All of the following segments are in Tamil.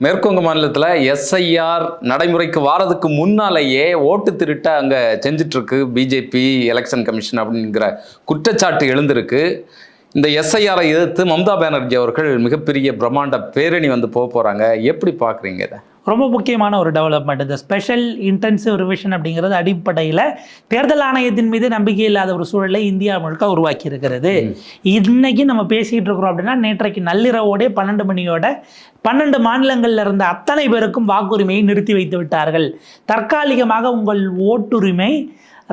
மேற்குவங்க மாநிலத்தில் எஸ்ஐஆர் நடைமுறைக்கு வாரதுக்கு முன்னாலேயே ஓட்டு திருட்ட அங்கே செஞ்சுட்டு இருக்கு பிஜேபி எலெக்ஷன் கமிஷன் அப்படிங்கிற குற்றச்சாட்டு எழுந்திருக்கு. இந்த எஸ்ஐஆரை எதிர்த்து மம்தா பானர்ஜி அவர்கள் மிகப்பெரிய பிரம்மாண்ட பேரணி வந்து போக போகிறாங்க எப்படி பார்க்குறீங்க இதை? ரொம்ப முக்கியமான ஒரு டெவலப்மெண்ட் இந்த ஸ்பெஷல் இன்டென்சிவ் ரிவிஷன் அப்படிங்கிறது அடிப்படையில் தேர்தல் ஆணையத்தின் மீது நம்பிக்கை இல்லாத ஒரு சூழலை இந்தியா முழுக்க உருவாக்கி இருக்கிறது இன்னைக்கு நம்ம பேசிகிட்டு இருக்கிறோம் அப்படின்னா நேற்றைக்கு நள்ளிரவோடே பன்னெண்டு மணியோட பன்னெண்டு மாநிலங்களில் இருந்த அத்தனை பேருக்கும் வாக்குரிமையை நிறுத்தி வைத்து விட்டார்கள். தற்காலிகமாக உங்கள் ஓட்டுரிமை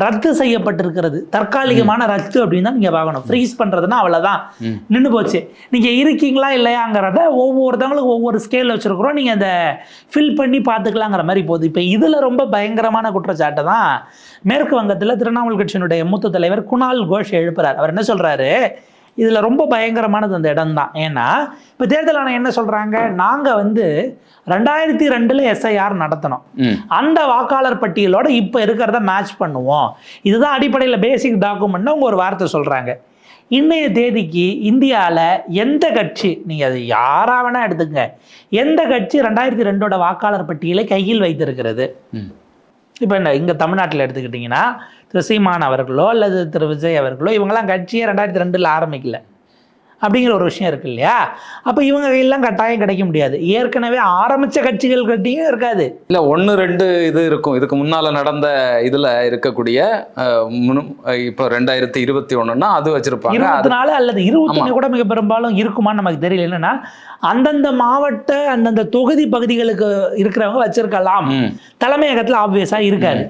ரத்து செய்யப்பட்டிருக்கிறது. தற்காலிகமான ரத்து அப்படின்னு தான் நீங்கள் பார்க்கணும். ஃப்ரீஸ் பண்ணுறதுன்னா அவ்வளோதான் நின்று போச்சு. நீங்கள் இருக்கீங்களா இல்லையாங்கிறத ஒவ்வொருத்தவங்களுக்கு ஒவ்வொரு ஸ்கேலில் வச்சுருக்குறோம். நீங்கள் அதை ஃபில் பண்ணி பார்த்துக்கலாங்கிற மாதிரி போகுது. இப்போ இதில் ரொம்ப பயங்கரமான குற்றச்சாட்டை தான். மேற்கு வங்கத்தில் திரிணாமுல் கட்சியினுடைய மூத்த தலைவர் குணால் கோஷ் எழுப்புறார். அவர் என்ன சொல்கிறாரு இதில் ரொம்ப பயங்கரமானது அந்த இடம் தான் ஏன்னா இப்போ தேர்தல் ஆணையம் என்ன சொல்கிறாங்க நாங்கள் வந்து ரெண்டாயிரத்தி ரெண்டில் எஸ்ஐஆர் நடத்தினோம் ம். அந்த வாக்காளர் பட்டியலோட இப்போ இருக்கிறத மேட்ச் பண்ணுவோம். இதுதான் அடிப்படையில் பேசிக் டாக்குமெண்ட்னு அவங்க ஒரு வார்த்தை சொல்கிறாங்க இன்றைய தேதிக்கு இந்தியாவில் எந்த கட்சி நீங்கள் அது யாராக வேணால் எடுத்துங்க எந்த கட்சி ரெண்டாயிரத்தி ரெண்டோட வாக்காளர் பட்டியலை கையில் வைத்திருக்கிறது? இப்போ என்ன இங்கே தமிழ்நாட்டில் எடுத்துக்கிட்டிங்கன்னா திரு சீமான் அவர்களோ அல்லது திரு விஜய் அவர்களோ இவங்கெல்லாம் கட்சியே ரெண்டாயிரத்தி ரெண்டில் ஆரம்பிக்கல. அப்படிங்கிற ஒரு விஷயம் இருக்கு இல்லையா? அப்போ இவங்க கையெல்லாம் கட்டாயம் கிடைக்க முடியாது. ஏற்கனவே ஆரம்பித்த கட்சிகள் கட்டியும் இருக்காது. இல்லை ஒன்று ரெண்டு இது இருக்கும். இதுக்கு முன்னால் நடந்த இதில் இருக்கக்கூடிய இப்போ ரெண்டாயிரத்தி இருபத்தி ஒன்றுனா அது வச்சுருப்பாங்க. அது இருபத்தி நாலு அல்லது இருபத்தொன்னு கூட மிக பெரும்பாலும் இருக்குமான்னு நமக்கு தெரியல. என்னன்னா அந்தந்த மாவட்ட அந்தந்த தொகுதி பகுதிகளுக்கு இருக்கிறவங்க வச்சிருக்கலாம். தலைமையகத்தில் ஆப்வியஸாக இருக்காது.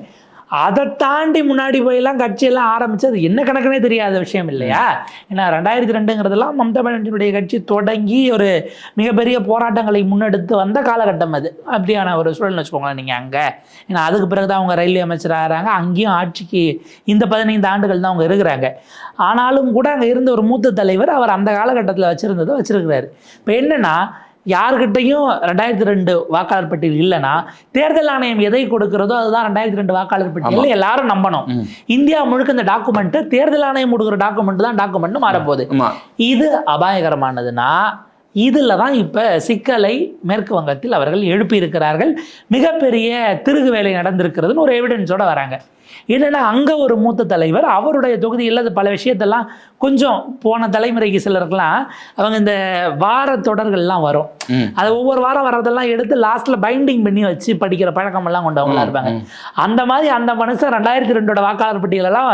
அதை தாண்டி முன்னாடி போயெல்லாம் கட்சியெல்லாம் ஆரம்பிச்சு அது என்ன கணக்குனே தெரியாத விஷயம் இல்லையா? ஏன்னா ரெண்டாயிரத்தி ரெண்டுங்கிறதெல்லாம் மம்தா பானர்ஜியுடைய கட்சி தொடங்கி ஒரு மிகப்பெரிய போராட்டங்களை முன்னெடுத்து வந்த காலகட்டம் அது. அப்படியான ஒரு சூழல்னு வச்சுக்கோங்களேன் நீங்கள் அங்கே. ஏன்னா அதுக்கு பிறகு தான் அவங்க ரயில்வே அமைச்சர் ஆகிறாங்க. அங்கேயும் ஆட்சிக்கு இந்த பதினைந்து ஆண்டுகள் தான் அவங்க இருக்கிறாங்க. ஆனாலும் கூட அங்கே இருந்த ஒரு மூத்த தலைவர் அவர் அந்த காலகட்டத்தில் வச்சுருந்ததை வச்சுருக்கிறாரு. இப்போ என்னன்னா யார்கிட்டையும் ரெண்டாயிரத்தி ரெண்டு வாக்காளர் பட்டியல் இல்லைன்னா தேர்தல் ஆணையம் எதை கொடுக்கிறதோ அதுதான் ரெண்டாயிரத்தி ரெண்டு வாக்காளர் பட்டியல். எல்லாரும் நம்பணும். இந்தியா முழுக்க இந்த டாக்குமெண்ட் தேர்தல் ஆணையம் கொடுக்குற டாக்குமெண்ட் தான் டாக்குமெண்ட் மாறப்போகுது. இது அபாயகரமானதுன்னா இதில் தான் இப்போ சிக்கலை மேற்கு வங்கத்தில் அவர்கள் எழுப்பியிருக்கிறார்கள். மிகப்பெரிய திருகு வேலை நடந்திருக்கிறதுன்னு ஒரு எவிடன்ஸோட வராங்க. என்னென்னா அங்கே ஒரு மூத்த தலைவர் அவருடைய தொகுதியில் அது பல விஷயத்தெல்லாம் கொஞ்சம் போன தலைமுறைக்கு சிலருக்கெல்லாம் அவங்க இந்த வார தொடர்கள்லாம் வரும். அதை ஒவ்வொரு வாரம் வர்றதெல்லாம் எடுத்து லாஸ்ட்டில் பைண்டிங் பண்ணி வச்சு படிக்கிற பழக்கமெல்லாம் கொண்டவங்களா இருப்பாங்க. அந்த மாதிரி அந்த மனுஷன் ரெண்டாயிரத்தி ரெண்டோட வாக்காளர் பட்டியலெல்லாம்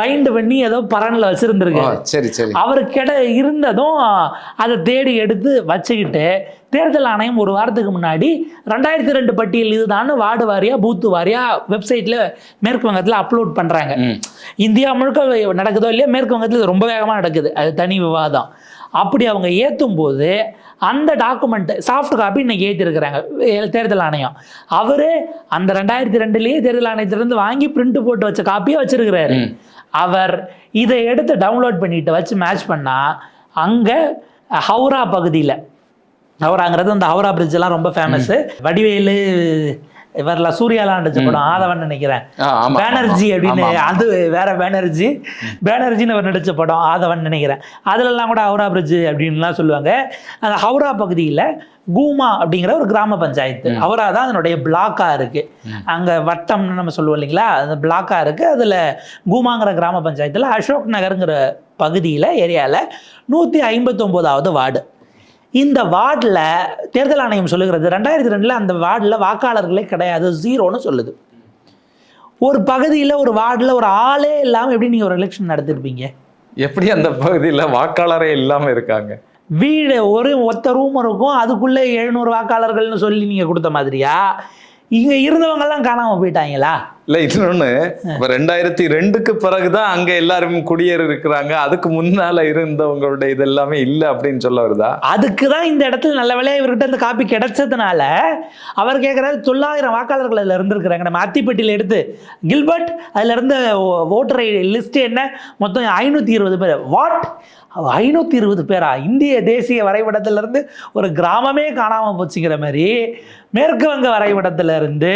பைண்ட் பண்ணி ஏதோ பரனில் வச்சுருந்துருக்கு. ஓ சரி சரி. அவருக்கு கிட இருந்ததும் அதை தேடி எடுத்து வச்சுக்கிட்டு தேர்தல் ஆணையம் ஒரு வாரத்துக்கு முன்னாடி ரெண்டாயிரத்தி ரெண்டு பட்டியல் இதுதான்னு வார்டு வாரியா பூத்து வாரியா வெப்சைட்டில் மேற்கு வங்கத்தில் அப்லோட் பண்ணுறாங்க இந்தியா முழுக்க நடக்குதோ இல்லையா மேற்கு வங்கத்தில் ரொம்ப வேகமாக நடக்குது. அது தனி விவாதம். அப்படி அவங்க ஏற்றும் போது அந்த டாக்குமெண்ட்டு சாஃப்ட் காப்பி இன்னைக்கு ஏற்றிருக்கிறாங்க தேர்தல் ஆணையம். அவர் அந்த ரெண்டாயிரத்தி ரெண்டுலேயே தேர்தல் ஆணையத்திலிருந்து வாங்கி பிரிண்ட் போட்டு வச்ச காப்பியை வச்சிருக்கிறாரு. அவர் இதை எடுத்து டவுன்லோட் பண்ணிட்டு வச்சு மேட்ச் பண்ணால் அங்கே ஹவுரா பகுதியில் ஹவுராங்கிறது அந்த ஹவுரா எல்லாம் ரொம்ப ஃபேமஸ் வடிவேலு இவரெல்லாம் சூர்யாலாம் நடிச்ச படம் ஆதவன் நினைக்கிறேன். பேனர்ஜி அப்படின்னு. அது வேற பேனர்ஜி. பேனர்ஜின்னு அவர் நடிச்ச படம் ஆதவன் நினைக்கிறேன். அதுலலாம் கூட ஹவுரா பிரிட்ஜ் அப்படின்லாம் சொல்லுவாங்க. அந்த ஹவுரா பகுதியில் கூமா அப்படிங்கிற ஒரு கிராம பஞ்சாயத்து. ஹவுரா தான் அதனுடைய பிளாக்காக இருக்குது அங்கே வட்டம்னு நம்ம சொல்லுவோம் இல்லைங்களா? அந்த பிளாக்காக இருக்குது அதில் கூமாங்கிற கிராம பஞ்சாயத்தில் அசோக் நகருங்கிற பகுதியில் ஏரியாவில் நூற்றி ஐம்பத்தொம்போதாவது வார்டு. இந்த வார்டில் தேர்தல் ஆணையம் சொல்லுகிறது ரெண்டாயிரத்தி ரெண்டில் அந்த வார்டில் வாக்காளர்களே கிடையாது ஜீரோன்னு சொல்லுது. ஒரு பகுதியில் ஒரு வார்டில் ஒரு ஆளே இல்லாமல் எப்படி நீங்கள் ஒரு எலெக்ஷன் நடத்திருப்பீங்க? எப்படி அந்த பகுதியில் வாக்காளரே இல்லாமல் இருக்காங்க? வீடு ஒரு ஒத்த ரூம் இருக்கும் அதுக்குள்ளே எழுநூறு வாக்காளர்கள்னு சொல்லி நீங்கள் கொடுத்த மாதிரியா? இங்கே இருந்தவங்கெல்லாம் காணாமல் போயிட்டாங்களா? இல்ல இன்னொன்னு இப்ப ரெண்டாயிரத்தி ரெண்டுக்கு பிறகுதான் அங்கே எல்லாரும் குடியேறி இருக்கிறாங்க. அதுக்கு முன்னால இருந்தவங்களுடைய இது எல்லாமே இல்லை அப்படின்னு சொல்ல வருதா? அதுக்கு தான் இந்த இடத்துல நல்ல வேலையா இவர்கிட்ட இந்த காப்பி கிடைச்சதுனால அவர் கேட்குறாரு தொள்ளாயிரம் வாக்காளர்கள் அதில் இருந்திருக்கிறாங்க. நம்ம அத்திப்பட்டியில எடுத்து கில்பர்ட் அதில் இருந்த ஓட்டர் லிஸ்ட் என்ன? மொத்தம் ஐநூற்றி இருபது பேர். வாட் ஐநூற்றி இருபது பேரா? இந்திய தேசிய வரைபடத்திலிருந்து ஒரு கிராமமே காணாமல் போச்சுங்கிற மாதிரி மேற்கு வங்க வரைபடத்துல இருந்து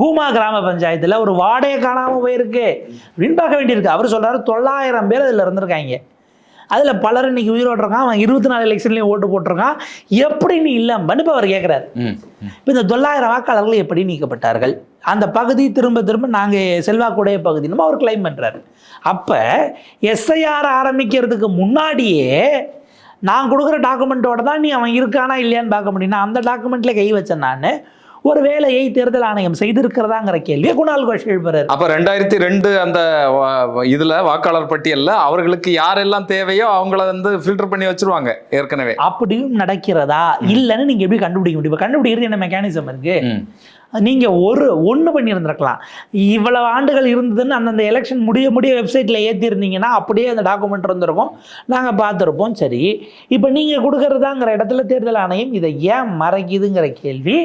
கூமா கிராம பஞ்சாயத்தில் ஒரு வார்டே காணாமல் போயிருக்கு அப்படின்னு பார்க்க வேண்டியிருக்கு. அவர் சொல்றாரு தொள்ளாயிரம் பேர் அதில் இருந்திருக்காங்க. அதில் பலர் இன்னைக்கு உயிரோடு இருக்கான் அவன் இருபத்தி நாலு எலெக்ஷன்லேயும் ஓட்டு போட்டிருக்கான். எப்படி நீ இல்லாமல் இப்போ அவர் கேட்குறாரு இப்போ இந்த தொள்ளாயிரம் வாக்காளர்கள் எப்படி நீக்கப்பட்டார்கள்? அந்த பகுதி திரும்ப திரும்ப நாங்கள் செல்வாக்குடைய பகுதி நம்ம அவர் கிளைம் பண்ணுறாரு அப்போ எஸ்ஐஆர் ஆரம்பிக்கிறதுக்கு முன்னாடியே நான் கொடுக்குற டாக்குமெண்ட்டோட தான் நீ அவன் இருக்கானா இல்லையான்னு பார்க்க முடியும். நான் அந்த டாக்குமெண்ட்டில் கை வச்சேன் நான். ஒரு வேலையை தேர்தல் ஆணையம் செய்திருக்கிறதாங்கிற கேள்வியை குணால் கோஷ் எழுப்புறாரு. அப்ப ரெண்டாயிரத்தி ரெண்டு அந்த இதுல வாக்காளர் பட்டியல்ல அவர்களுக்கு யாரெல்லாம் தேவையோ அவங்கள வந்து ஃபில்டர் பண்ணி வச்சிருவாங்க ஏற்கனவே. அப்படியும் நடக்கிறதா? இல்லைன்னு நீங்கள் எப்படி கண்டுபிடிக்க முடியும்? கண்டுபிடிக்கிறது என்ன மெக்கானிசம் இருக்கு? ம். நீங்க ஒரு ஒன்று பண்ணியிருந்திருக்கலாம். இவ்வளவு ஆண்டுகள் இருந்ததுன்னு அந்தந்த எலெக்ஷன் முடிய முடிய வெப்சைட்டில் ஏற்றிருந்தீங்கன்னா அப்படியே அந்த டாக்குமெண்ட் இருந்திருக்கும். நாங்கள் பார்த்துருப்போம் சரி. இப்போ நீங்கள் கொடுக்கறதாங்கிற இடத்துல தேர்தல் ஆணையம் இதை ஏன் மறைக்குதுங்கிற கேள்வி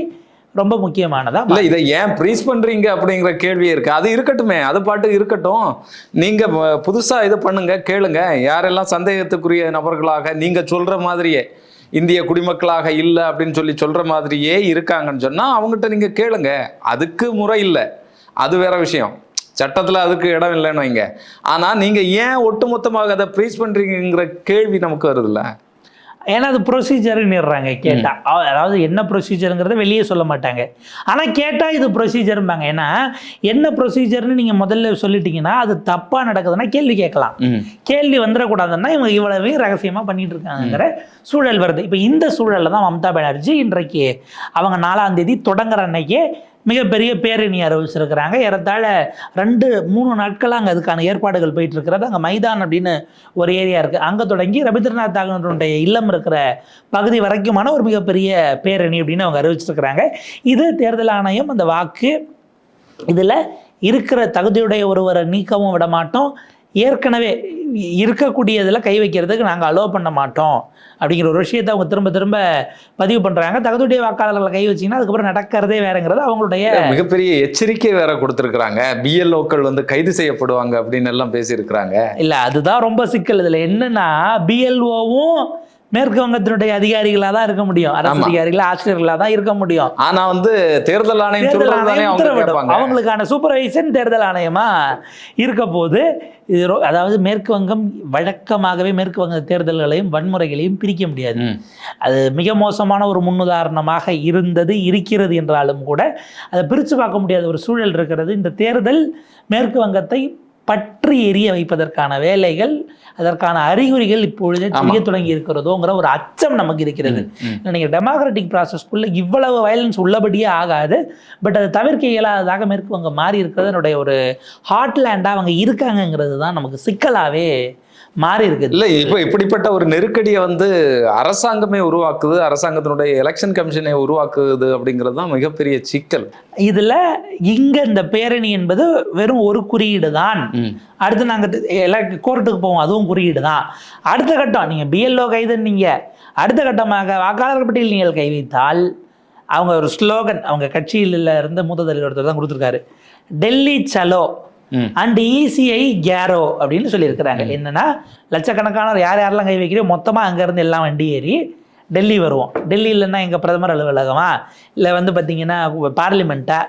ரொம்ப முக்கியமானதா இல்ல இதை ஏன் ப்ரீஸ் பண்றீங்க அப்படிங்கிற கேள்வி இருக்கு. அது இருக்கட்டுமே அது பாட்டு இருக்கட்டும். நீங்க ப- புதுசா இது பண்ணுங்க கேளுங்க. யாரெல்லாம் சந்தேகத்துக்குரிய நபர்களாக நீங்க சொல்ற மாதிரியே இந்திய குடிமக்களாக இல்லை அப்படின்னு சொல்லி சொல்ற மாதிரியே இருக்காங்கன்னு சொன்னா அவங்ககிட்ட நீங்க கேளுங்க. அதுக்கு முறை இல்லை. அது வேற விஷயம். சட்டத்துல அதுக்கு இடம் இல்லைன்னு வைங்க. ஆனா நீங்க ஏன் ஒட்டுமொத்தமாக அதை ப்ரீஸ் பண்றீங்கிற கேள்வி நமக்கு வருதுல்ல? ஏன்னா அது ப்ரொசீஜர்னுறாங்க கேட்டா. அ- அதாவது என்ன ப்ரொசீஜருங்கிறத வெளியே சொல்ல மாட்டாங்க. ஆனால் கேட்டால் இது ப்ரொசீஜரும்பாங்க ஏன்னா என்ன ப்ரொசீஜர்னு நீங்கள் முதல்ல சொல்லிட்டீங்கன்னா அது தப்பாக நடக்குதுன்னா கேள்வி கேட்கலாம். கேள்வி வந்துடக்கூடாதுன்னா இவங்க இவ்வளவு ரகசியமாக பண்ணிட்டு இருக்காங்கங்கிற சூழல் வருது. இப்போ இந்த சூழலில் தான் மம்தா பானர்ஜி இன்றைக்கு அவங்க நாலாம் தேதி தொடங்குற அன்னைக்கே மிகப்பெரிய பேரணி அறிவிச்சிருக்கிறாங்க. ஏறத்தாழ ரெண்டு மூணு நாட்களாக அங்கே அதுக்கான ஏற்பாடுகள் போயிட்டு இருக்கிறது அங்கே மைதான் அப்படின்னு ஒரு ஏரியா இருக்குது அங்கே தொடங்கி ரவீந்திரநாத் தாகூருடைய இல்லம் இருக்கிற பகுதி வரைக்குமான ஒரு மிகப்பெரிய பேரணி அப்படின்னு அவங்க அறிவிச்சிருக்கிறாங்க. இது தேர்தல் ஆணையம் அந்த வாக்கு இதில் இருக்கிற தகுதியுடைய ஒருவரை நீக்கவும் விட மாட்டோம் ஏற்கனவே இருக்கக்கூடியதில் கை வைக்கிறதுக்கு நாங்கள் அலோவ் பண்ண மாட்டோம். அப்படிங்கிற ஒரு விஷயத்தை அவங்க திரும்ப திரும்ப பதிவு பண்ணுறாங்க தகுதியுடைய வாக்காளர்களை கை வச்சிங்கன்னா அதுக்கப்புறம் நடக்கிறதே வேறங்கிறது அவங்களுடைய மிகப்பெரிய எச்சரிக்கை வேற கொடுத்துருக்குறாங்க. பிஎல்ஓக்கள் வந்து கைது செய்யப்படுவாங்க அப்படின்னு எல்லாம் பேசியிருக்கிறாங்க. இல்லை அதுதான் ரொம்ப சிக்கல். இதில் என்னன்னா பிஎல்ஓவும் மேற்கு வங்கத்தினுடைய அதிகாரிகளாக தான் இருக்க முடியும். அரசு. அதிகாரிகளா ஆசிரியர்களாக தான் இருக்க முடியும். ஆனா வந்து தேர்தல் ஆணையம் தேர்தல் ஆணையம் உத்தரவிடும். அவங்களுக்கான சூப்பர்வைசன் தேர்தல் ஆணையமா இருக்க போது இது அதாவது மேற்கு வங்கம் வழக்கமாகவே மேற்கு வங்க தேர்தல்களையும் வன்முறைகளையும் பிரிக்க முடியாது. அது மிக மோசமான ஒரு முன்னுதாரணமாக இருந்தது இருக்கிறது என்றாலும் கூட அதை பிரித்து பார்க்க முடியாத ஒரு சூழல் இருக்கிறது. இந்த தேர்தல் மேற்கு வங்கத்தை பற்றி எரிய வைப்பதற்கான வேலைகள் அதற்கான அறிகுறிகள் இப்பொழுதே தெரிய தொடங்கி இருக்கிறதோங்கிற ஒரு அச்சம் நமக்கு இருக்கிறது. நீங்கள் டெமோக்ராட்டிக் ப்ராசஸ்க்குள்ள இவ்வளவு வயலன்ஸ் உள்ளபடியே ஆகாது. பட் அதை தவிர்க்க இயலாததாக மேற்கு வங்கம் மாறி இருக்கிறது என்னுடைய ஒரு ஹாட்லேண்டாக அவங்க இருக்காங்கங்கிறது தான் நமக்கு சிக்கலாகவே மாறி இருக்குது. இல்ல இப்ப இப்படிப்பட்ட ஒரு நெருக்கடியை வந்து அரசாங்கமே உருவாக்குது அரசாங்கத்தினுடைய எலெக்ஷன் கமிஷனை உருவாக்குது அப்படிங்கிறது தான் மிகப்பெரிய சிக்கல். இதில் இங்கே இந்த பேரணி என்பது வெறும் ஒரு குறியீடு தான். அடுத்து நாங்கள் கோர்ட்டுக்கு போவோம் அதுவும் குறியீடு தான். அடுத்த கட்டம் நீங்கள் பிஎல்ஓ கைதுன்னீங்க. அடுத்த கட்டமாக வாக்காளர் பட்டியல் நீங்கள் கை வைத்தால் அவங்க ஒரு ஸ்லோகன் அவங்க கட்சியில் இருந்த மூத்த தலைவர் ஒருத்தர் தான் கொடுத்துருக்காரு. டெல்லி சலோ. அண்ட் இசிஐ கேரோ அப்படின்னு சொல்லியிருக்கிறாங்க. என்னன்னா லட்சக்கணக்கானவர் யார் யாரெல்லாம் கை வைக்கிறோ மொத்தமாக அங்கேருந்து எல்லாம் வண்டி ஏறி டெல்லி வருவோம். டெல்லி இல்லைன்னா எங்கள் பிரதமர் அலுவலகமா? இல்லை வந்து பார்த்தீங்கன்னா பார்லிமெண்ட்டா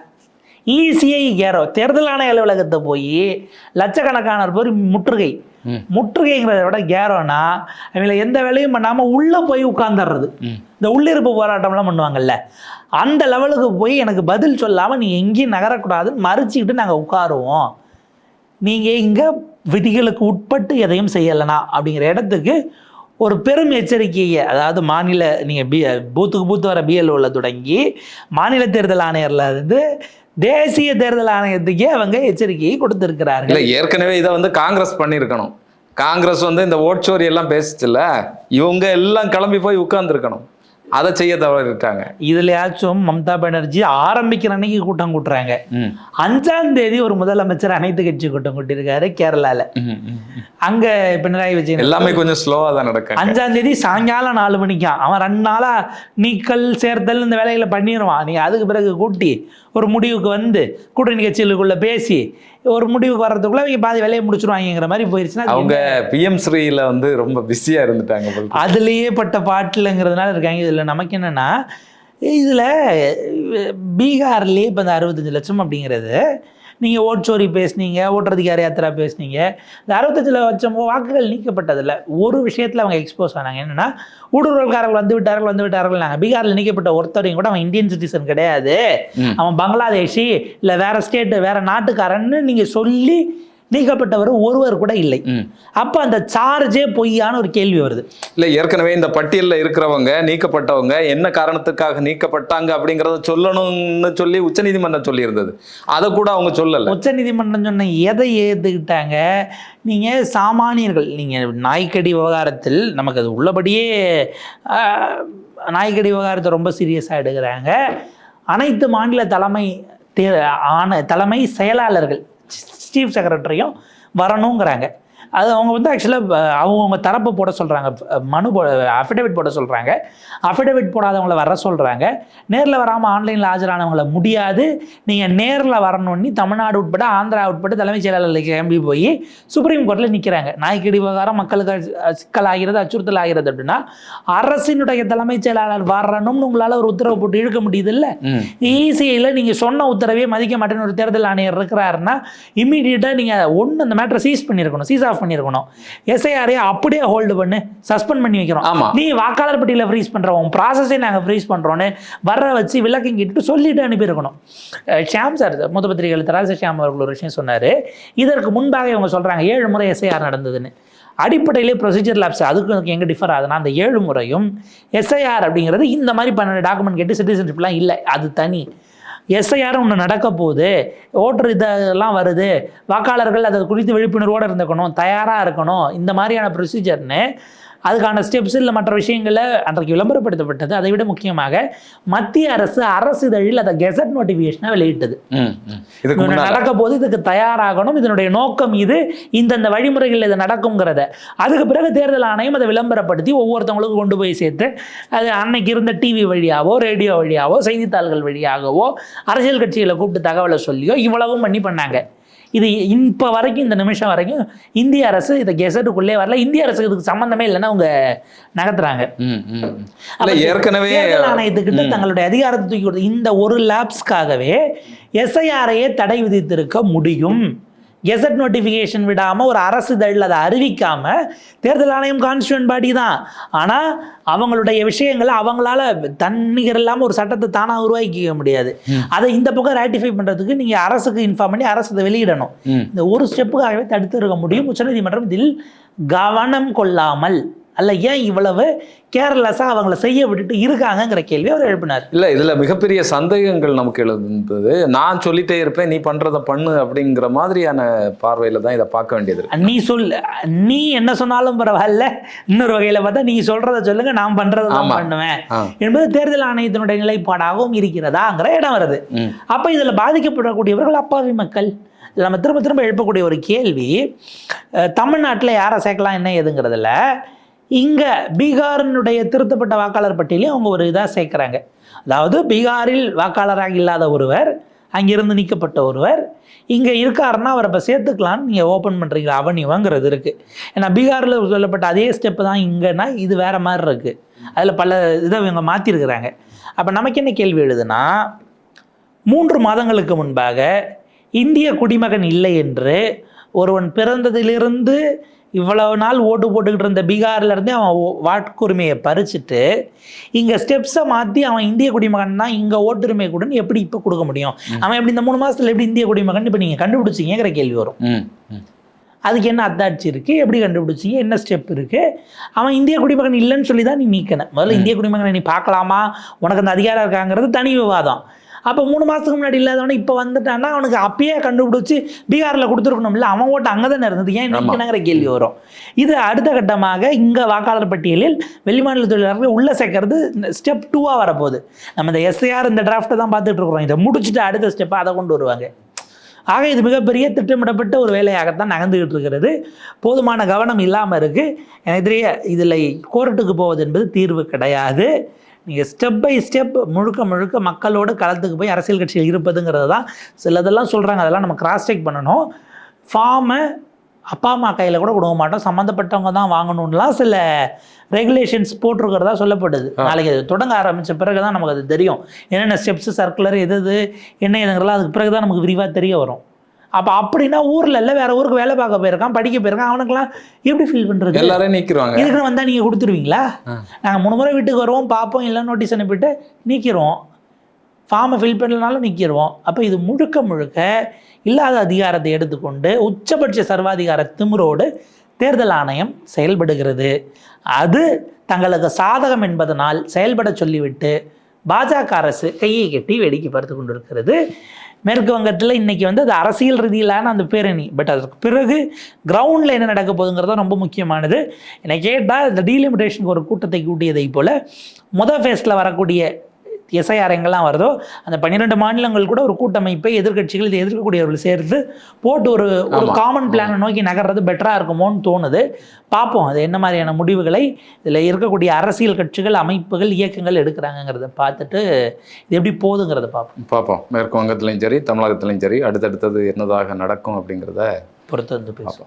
இசிஐ கேரோ தேர்தல் ஆணைய அலுவலகத்தை போய் லட்சக்கணக்கானவர் போய் முற்றுகை. முற்றுகைங்கிறத விட கேரோனா அவங்கள எந்த வேலையும் பண்ணாமல் உள்ளே போய் உட்கார்ந்துடுறது. ம். இந்த உள்ளிருப்பு போராட்டம்லாம் பண்ணுவாங்கல்ல. அந்த லெவலுக்கு போய் எனக்கு பதில் சொல்லாமல் நீ எங்கேயும் நகரக்கூடாதுன்னு மறைச்சிக்கிட்டு நாங்கள் உட்காருவோம். நீங்கள் இங்கே விதிகளுக்கு உட்பட்டு எதையும் செய்யலைனா அப்படிங்கிற இடத்துக்கு ஒரு பெரும் எச்சரிக்கையை அதாவது மாநில நீங்கள் பி பூத்துக்கு பூத்து வர பிஎல்ஓவில் தொடங்கி மாநில தேர்தல் ஆணையரில் இருந்து தேசிய தேர்தல் ஆணையத்துக்கே அவங்க எச்சரிக்கையை கொடுத்துருக்கிறார்கள். இல்லை ஏற்கனவே இதை வந்து காங்கிரஸ் பண்ணியிருக்கணும். காங்கிரஸ் வந்து இந்த ஓட்சோரி எல்லாம் பேசிச்சுல இவங்க எல்லாம் கிளம்பி போய் உட்கார்ந்துருக்கணும். அதை செய்ய தவறிட்டாங்க. இதுலயாச்சும் மம்தா பானர்ஜி ஆரம்பிக்கிற அன்னைக்கு கூட்டம் கூட்டுறாங்க. அஞ்சாம் தேதி ஒரு முதலமைச்சர் அனைத்து கட்சி கூட்டம் கூட்டியிருக்காரு கேரளால. அங்க பினராயி விஜயன் எல்லாமே கொஞ்சம் ஸ்லோவா தான் நடக்கும் அஞ்சாம் தேதி சாயங்காலம் நாலு மணிக்கான் அவன் ரெண்டு நாளா நீக்கல் சேர்த்தல் இந்த வேலைகளை பண்ணிடுவான் நீ அதுக்கு பிறகு கூட்டி ஒரு முடிவுக்கு வந்து கூட்டணி கட்சிகளுக்குள்ள பேசி ஒரு முடிவுக்கு வர்றதுக்குள்ள அவங்க பாதி வேலையை முடிச்சிருவாங்கிற மாதிரி போயிருச்சுன்னா அது அவங்க பிஎம் ஸ்ரீல வந்து ரொம்ப பிஸியா இருந்துட்டாங்க. அதுலேயே பட்ட பாட்டிலுங்கிறதுனால இருக்காங்க இதில் நமக்கு என்னென்னா இதில் பீகார்லேயே இப்போ இந்த அறுபத்தஞ்சு லட்சம் அப்படிங்கிறது நீங்கள் ஓட்சோரி பேசுனீங்க ஓட்டதிகார யாத்திரா பேசுனீங்க. இந்த அறுபத்தஞ்சு லட்சம் வாக்குகள் நீக்கப்பட்டதில்ல. ஒரு விஷயத்தில் அவங்க எக்ஸ்போஸ் ஆனாங்க. என்னென்னா ஊடுருவல்காரர்கள் வந்து விட்டார்கள் வந்து விட்டார்கள் நாங்கள் பீகாரில் நீக்கப்பட்ட ஒருத்தரையும் கூட அவன் இந்தியன் சிட்டிசன் கிடையாது. அவன் பங்களாதேஷி இல்லை வேற ஸ்டேட்டு வேற நாட்டுக்காரன்னு நீங்கள் சொல்லி நீக்கப்பட்டவர் ஒருவர் கூட இல்லை. அப்போ அந்த சார்ஜே பொய்யான ஒரு கேள்வி வருது. இல்ல ஏற்கனவே இந்த பட்டியல்ல இருக்கிறவங்க நீக்கப்பட்டவங்க என்ன காரணத்துக்காக நீக்கப்பட்டாங்க அப்படிங்கறத சொல்லணும்னு சொல்லி உச்சநீதிமன்றம் சொல்லி இருந்தது அதை கூட அவங்க சொல்லல. உச்சநீதிமன்றம் சொன்ன எதை ஏற்றுக்கிட்டாங்க நீங்கள் சாமானியர்கள் நீங்கள் நாய்க்கடி விவகாரத்தில் நமக்கு அது உள்ளபடியே நாய்க்கடி விவகாரத்தை ரொம்ப சீரியஸாக எடுக்கிறாங்க. அனைத்து மாநில தலைமை ஆன தலைமை செயலாளர்கள் சீஃப் செக்ரட்டரியும் வரணுங்கிறாங்க. அது அவங்க வந்து ஆக்சுவலாக அவங்கவுங்க தரப்பு போட சொல்கிறாங்க மனு போ அஃபிடவிட் போட சொல்கிறாங்க அஃபிடவிட் போடாதவங்கள வர சொல்கிறாங்க நேரில் வராமல் ஆன்லைனில் ஆஜரானவங்கள முடியாது. நீங்கள் நேரில் வரணும்னு தமிழ்நாடு உட்பட ஆந்திரா உட்பட தலைமைச் செயலாளர்கள் கிளம்பி போய் சுப்ரீம் கோர்ட்டில் நிற்கிறாங்க நாய்க்கடி விவகாரம் மக்களுக்கு சிக்கல் ஆகிறது அச்சுறுத்தல் ஆகிறது அப்படின்னா அரசினுடைய தலைமைச் செயலாளர் வரணும்னு உங்களால் ஒரு உத்தரவு போட்டு இழுக்க முடியுது இல்லை. ஈஸியில் நீங்கள் சொன்ன உத்தரவே மதிக்க மாட்டேன்னு ஒரு தேர்தல் ஆணையர் இருக்கிறாருன்னா இம்மீடியட்டாக நீங்கள் ஒன்று அந்த மேட்டரை சீஸ் பண்ணியிருக்கணும். சீஸ் ஆஃப் பண்ணியிருக்கணும். எஸ்ஐஆரே அப்படியே ஹோல்டு பண்ணு சஸ்பெண்ட் பண்ணி வைக்கிறோம். நீ வாக்காளர் பட்டியலை ஃப்ரீஸ் பண்ணுறோம் உன் ப்ராசஸே நாங்கள் ஃப்ரீஸ் பண்ணுறோன்னு வர வச்சு விளக்கம் கேட்டு சொல்லிட்டு அனுப்பியிருக்கணும். ஷியாம் சார் மூத்த பத்திரிகை எழுத்தராச ஷியாம் அவர்கள் ஒரு விஷயம் சொன்னார். இதற்கு முன்பாக இவங்க சொல்கிறாங்க ஏழு முறை எஸ்ஐஆர் நடந்ததுன்னு. அடிப்படையிலே ப்ரொசீஜர் லேப்ஸ் அதுக்கு எங்கே டிஃபர் ஆகுதுன்னா அந்த ஏழு முறையும் எஸ்ஐஆர் அப்படிங்கிறது இந்த மாதிரி பன்னெண்டு டாக்குமெண்ட் கேட்டு சிட்டிசன்ஷிப்லாம் இல்லை. அது தனி. எஸ்ஐஆர் ஒன்று நடக்க போகுது. ஓட்டர் இதெல்லாம் வருது. வாக்காளர்கள் அதை குறித்து விழிப்புணர்வோடு இருந்துக்கணும் தயாராக இருக்கணும். இந்த மாதிரியான ப்ரொசீஜர்னு அதுக்கான ஸ்டெப்ஸ் இல்லை மற்ற விஷயங்களை அன்றைக்கு விளம்பரப்படுத்தப்பட்டது. அதை விட முக்கியமாக மத்திய அரசு அரசு இதழில் அதை கெசட் நோட்டிஃபிகேஷனாக வெளியிட்டது. நடக்க போது இதுக்கு தயாராகணும். இதனுடைய நோக்கம் இது இந்தந்த வழிமுறைகள் இது நடக்குங்கிறத அதுக்கு பிறகு தேர்தல் ஆணையம் அதை விளம்பரப்படுத்தி ஒவ்வொருத்தவங்களுக்கும் கொண்டு போய் சேர்த்து அது அன்னைக்கு இருந்த டிவி வழியாவோ ரேடியோ வழியாவோ செய்தித்தாள்கள் வழியாகவோ அரசியல் கட்சிகளை கூப்பிட்டு தகவலை சொல்லியோ இவ்வளவும் பண்ணி பண்ணாங்க. இது இப்போ வரைக்கும் இந்த நிமிஷம் வரைக்கும் இந்திய அரசு இதை கெசட்டுக்குள்ளே வரல. இந்திய அரசுக்கு இதுக்கு சம்மந்தமே இல்லைன்னா அவங்க நகர்த்துறாங்க. ஏற்கனவே ஆணையத்துக்கிட்ட தங்களுடைய அதிகாரத்தை தூக்கி கொடுத்து இந்த ஒரு லேப்ஸ்க்காகவே எஸ்ஐஆரையே தடை விதித்திருக்க முடியும். கெசட் நோட்டிஃபிகேஷன் விடாமல் ஒரு அரசு இதழில் அதை அறிவிக்காம தேர்தல் ஆணையம் கான்ஸ்டியூன் பாடி தான். ஆனால் அவங்களுடைய விஷயங்களை அவங்களால தன்னிகர் இல்லாமல் ஒரு சட்டத்தை தானாக உருவாக்கிக்க முடியாது. அதை இந்த பக்கம் ரேட்டிஃபை பண்ணுறதுக்கு நீங்கள் அரசுக்கு இன்ஃபார்ம் பண்ணி அரசு அதை வெளியிடணும். இந்த ஒரு ஸ்டெப்புக்காகவே தடுத்து இருக்க முடியும். உச்சநீதிமன்றம் இதில் கவனம் கொள்ளாமல் அல்ல ஏன் இவ்வளவு கேர்லெஸ்ஸாக அவங்கள செய்ய விட்டுட்டு இருக்காங்கங்கிற கேள்வி அவர் எழுப்பினார். இல்ல இதுல மிகப்பெரிய சந்தேகங்கள் நமக்கு எழுந்தது. நான் சொல்லிட்டே இருப்பேன் நீ பண்றத பண்ணு அப்படிங்கிற மாதிரியான பார்வையில தான் இதை பார்க்க வேண்டியது நீ சொல் நீ என்ன சொன்னாலும் பரவாயில்ல. இன்னொரு வகையில் பார்த்தா நீ சொல்றத சொல்லுங்க நான் பண்றதை தான் ஆமா. பண்ணுவேன். என்பது தேர்தல் ஆணையத்தினுடைய நிலைப்பாடாகவும் இருக்கிறதாங்கிற இடம் வருது. அப்போ இதில் பாதிக்கப்படக்கூடியவர்கள் அப்பாவி மக்கள். நம்ம திரும்ப திரும்ப எழுப்பக்கூடிய ஒரு கேள்வி தமிழ்நாட்டில் யாரை சேர்க்கலாம் என்ன ஏதுங்கிறதுல இங்கே பீகாரினுடைய திருத்தப்பட்ட வாக்காளர் பட்டியலையும் அவங்க ஒரு இதாக சேர்க்குறாங்க. அதாவது பீகாரில் வாக்காளராக இல்லாத ஒருவர் அங்கிருந்து நீக்கப்பட்ட ஒருவர் இங்கே இருக்காருன்னா அவரை இப்போ சேர்த்துக்கலான்னு நீங்கள் ஓப்பன் பண்ணுறீங்க அவனிவங்கிறது இருக்குது ஏன்னா பீகாரில் சொல்லப்பட்ட அதே ஸ்டெப்பு தான் இங்கேன்னா இது வேறு மாதிரி இருக்குது அதில் பல இதை இவங்க மாற்றிருக்கிறாங்க அப்போ நமக்கு என்ன கேள்வி எழுதுனா மூன்று மாதங்களுக்கு முன்பாக இந்திய குடிமகன் இல்லை என்று ஒருவன் பிறந்ததிலிருந்து இவ்வளவு நாள் ஓட்டு போட்டுக்கிட்டு இருந்த பீகார்ல இருந்தே அவன் வாக்குரிமையை பறிச்சுட்டு இங்கே ஸ்டெப்ஸை மாற்றி அவன் இந்திய குடிமகன் தான் இங்கே ஓட்டுரிமை கொடுன்னு எப்படி இப்போ கொடுக்க முடியும்? அவன் எப்படி இந்த மூணு மாசத்துல எப்படி இந்திய குடிமகன் இப்போ நீங்கள் கண்டுபிடிச்சிங்கிற கேள்வி வரும். அதுக்கு என்ன அத்தாட்சி இருக்குது எப்படி கண்டுபிடிச்சிங்க? என்ன ஸ்டெப் இருக்குது அவன் இந்திய குடிமகன் இல்லைன்னு சொல்லி தான் நீ நீக்கணும். முதல்ல இந்திய குடிமகனை நீ பார்க்கலாமா? உனக்கு அந்த அதிகாரம் இருக்காங்கிறது தனி விவாதம். அப்போ மூணு மாதத்துக்கு முன்னாடி இல்லாதவன இப்போ வந்துட்டான்னா அவனுக்கு அப்பயே கண்டுபிடிச்சி பீகாரில் கொடுத்துருக்கணும்ல அவன் ஓட்டு அங்கே தானே இருந்தது. ஏன் ஆமா. நீக்கணுங்கிற கேள்வி வரும். இது அடுத்த கட்டமாக இங்கே வாக்காளர் பட்டியலில் வெளிமாநில தொழிலாளர்கள் உள்ளே சேர்க்கறது ஸ்டெப் டூவாக வரப்போகுது. நம்ம இந்த எஸ்ஐஆர் இந்த டிராஃப்ட்டை தான் பார்த்துட்டு இருக்கிறோம். இதை முடிச்சுட்டு அடுத்த ஸ்டெப்பை அதை கொண்டு வருவாங்க. ஆக இது மிகப்பெரிய திட்டமிடப்பட்ட ஒரு வேலையாகத்தான் நகர்ந்துகிட்டு இருக்கிறது. போதுமான கவனம் இல்லாமல் இருக்குது எனக்கு தெரிய இதில் கோர்ட்டுக்கு போவது என்பது தீர்வு கிடையாது. நீங்கள் ஸ்டெப் பை ஸ்டெப் முழுக்க முழுக்க மக்களோடு களத்துக்கு போய் அரசியல் கட்சியில் இருப்பதுங்கிறது தான் சிலதெல்லாம் சொல்கிறாங்க அதெல்லாம் நம்ம கிராஸ் செக் பண்ணணும். ஃபார்மை அப்பா அம்மா கையில் கூட கொடுக்க மாட்டோம். சம்மந்தப்பட்டவங்க தான் வாங்கணும்லாம் சில ரெகுலேஷன்ஸ் போட்டிருக்கிறதா சொல்லப்படுது. நாளைக்கு அது தொடங்க ஆரம்பித்த பிறகு தான் நமக்கு அது தெரியும். என்னென்ன ஸ்டெப்ஸ் சர்க்குலர் எது எது என்ன எதுங்கிறலாம் அதுக்கு பிறகு தான் நமக்கு விரிவாக தெரிய வரும். அப்போ அப்படின்னா ஊர்ல இல்ல வேற ஊருக்கு வேலை பார்க்க போயிருக்கான் படிக்க போயிருக்கான் அவனுக்கெல்லாம் எப்படி ஃபீல் பண்றது? எல்லாரையும் நீக்கிடுவாங்க இதுக்குன்னு வந்தா நீங்க கொடுத்துருவீங்களா? ஆ. நாங்க மூணு முறை வீட்டுக்கு வருவோம் பார்ப்போம் இல்லை நோட்டீஸ் அனுப்பிட்டு நீக்கிடுவோம் ஃபார்மை ஃபில் பண்ணலனாலும் நிற்கிடுவோம் அப்போ இது முழுக்க முழுக்க இல்லாத அதிகாரத்தை எடுத்துக்கொண்டு உச்சபட்ச சர்வாதிகார திமிரோடு தேர்தல் ஆணையம் செயல்படுகிறது. அது தங்களுக்கு சாதகம் என்பதனால் செயல்பட சொல்லிவிட்டு பாஜக அரசு கையை கட்டி வேடிக்கை பார்த்து கொண்டிருக்கிறது. மேற்கு வங்கத்தில் இன்னைக்கு வந்து அது அரசியல் ரீதியிலான அந்த பேரணி. பட் அதற்கு பிறகு கிரவுண்டில் என்ன நடக்க போகுதுங்கிறது ரொம்ப முக்கியமானது. என்னை கேட்டால் இந்த டீலிமிட்டேஷனுக்கு ஒரு கூட்டத்தை கூட்டியதை போல் முதல் ஃபேஸில் வரக்கூடிய எஸ்ஐஆர் எங்கெல்லாம் வருதோ அந்த பன்னிரெண்டு மாநிலங்கள் கூட ஒரு கூட்டமைப்பை எதிர்க்கட்சிகள் இதை எதிர்க்கக்கூடியவர்கள் சேர்த்து போட்டு ஒரு ஒரு. காமன் பிளானை நோக்கி நகர்றது பெட்டராக இருக்குமோன்னு தோணுது. பார்ப்போம் அது என்ன மாதிரியான முடிவுகளை இதில் இருக்கக்கூடிய அரசியல் கட்சிகள் அமைப்புகள் இயக்கங்கள் எடுக்கிறாங்கங்கிறத பார்த்துட்டு இது எப்படி போகுதுங்கிறத பார்ப்போம். பார்ப்போம். மேற்கு வங்கத்துலையும் சரி தமிழகத்துலையும் சரி அடுத்தடுத்தது என்னதாக நடக்கும் அப்படிங்கிறத பொறுத்து வந்து பேசுவோம்.